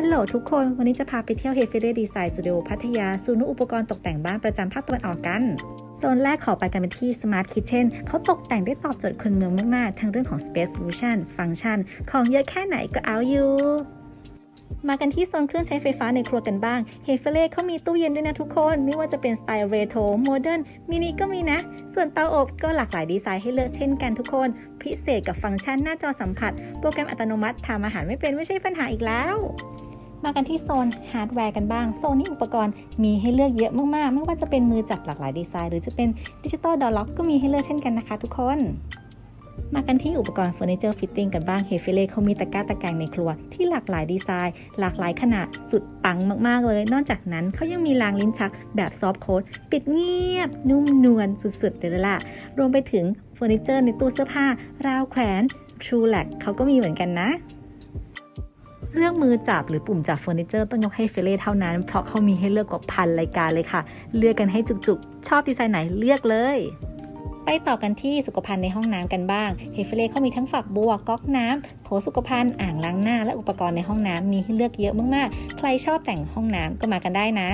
ฮัลโหลทุกคน วันนี้จะพาไปเที่ยวเฮฟิเ e ดีไซน์สตูดิโอพัทยาศูนย์อุปกรณ์ตกแต่งบ้านประจำภาคตะวันออกกัน โซนแรกขอไปกันเป็นที่ Smart Kitchen เขาตกแต่งได้ตอบโจทย์คนเมืองมากๆ ทั้งเรื่องของ Space Solution ฟังก์ชัน ของเยอะแค่ไหนก็เอาอยู่มากันที่โซนเครื่องใช้ไฟฟ้าในครัวกันบ้าง เฮฟเฟเล่เขามีตู้เย็นด้วยนะทุกคน ไม่ว่าจะเป็นสไตล์เรโทรโมเดิร์น มินิก็มีนะ ส่วนเตาอบก็หลากหลายดีไซน์ให้เลือกเช่นกันทุกคน พิเศษกับฟังก์ชันหน้าจอสัมผัส โปรแกรมอัตโนมัติทำอาหารไม่เป็นไม่ใช่ปัญหาอีกแล้ว มากันที่โซนฮาร์ดแวร์กันบ้าง โซนนี้อุปกรณ์มีให้เลือกเยอะมากๆ ไม่ว่าจะเป็นมือจับหลากหลายดีไซน์ หรือจะเป็นดิจิตอลดอลล็อกก็มีให้เลือกเช่นกันนะคะทุกคนมากันที่อุปกรณ์เฟอร์นิเจอร์ฟิตติ้งกันบ้างเฮฟิเล่เขามีตะกร้าตะแกรงในครัว ที่หลากหลายดีไซน์ หลากหลายขนาดสุดปังมาก ๆ เลย นอกจากนั้นเขายังมีรางลิ้นชักแบบซอฟต์โค้ดปิดเงียบ นุ่มนวลสุด ๆ เลยล่ะ รวมไปถึงเฟอร์นิเจอร์ในตู้เสื้อผ้าราวแขวน True l a c เขาก็มีเหมือนกันนะ เรื่องมือจับหรือปุ่มจับเฟอร์นิเจอร์ต้องยกให้เฟเล่เท่านั้น เพราะเขามีให้เลือกกว่าพันรายการเลยค่ะ เลือกกันให้จุกๆ ชอบดีไซน์ไหนเลือกเลยไปต่อกันที่สุขภัณฑ์ในห้องน้ำกันบ้าง เฮฟเล่เขามีทั้งฝักบัว ก๊อกน้ำโถสุขภัณฑ์ อ่างล้างหน้า และอุปกรณ์ในห้องน้ำมีให้เลือกเยอะมากๆ ใครชอบแต่งห้องน้ำก็มากันได้นะ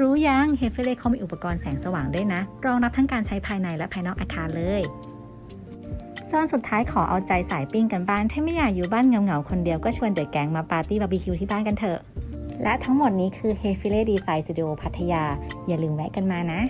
รู้ยัง เฮฟเล่เขามีอุปกรณ์แสงสว่างด้วยนะ รองรับทั้งการใช้ภายในและภายนอกอาคารเลย โซนสุดท้ายขอเอาใจสายปิ้งกันบ้านถ้าไม่อยากอยู่บ้านเหงาๆ คนเดียวก็ชวนเด็กแก๊งมาปาร์ตี้บาร์บีคิวที่บ้านกันเถอะ และทั้งหมดนี้คือ h e f i l e Design Studio พัทยา อย่าลืมแวะกันมานะ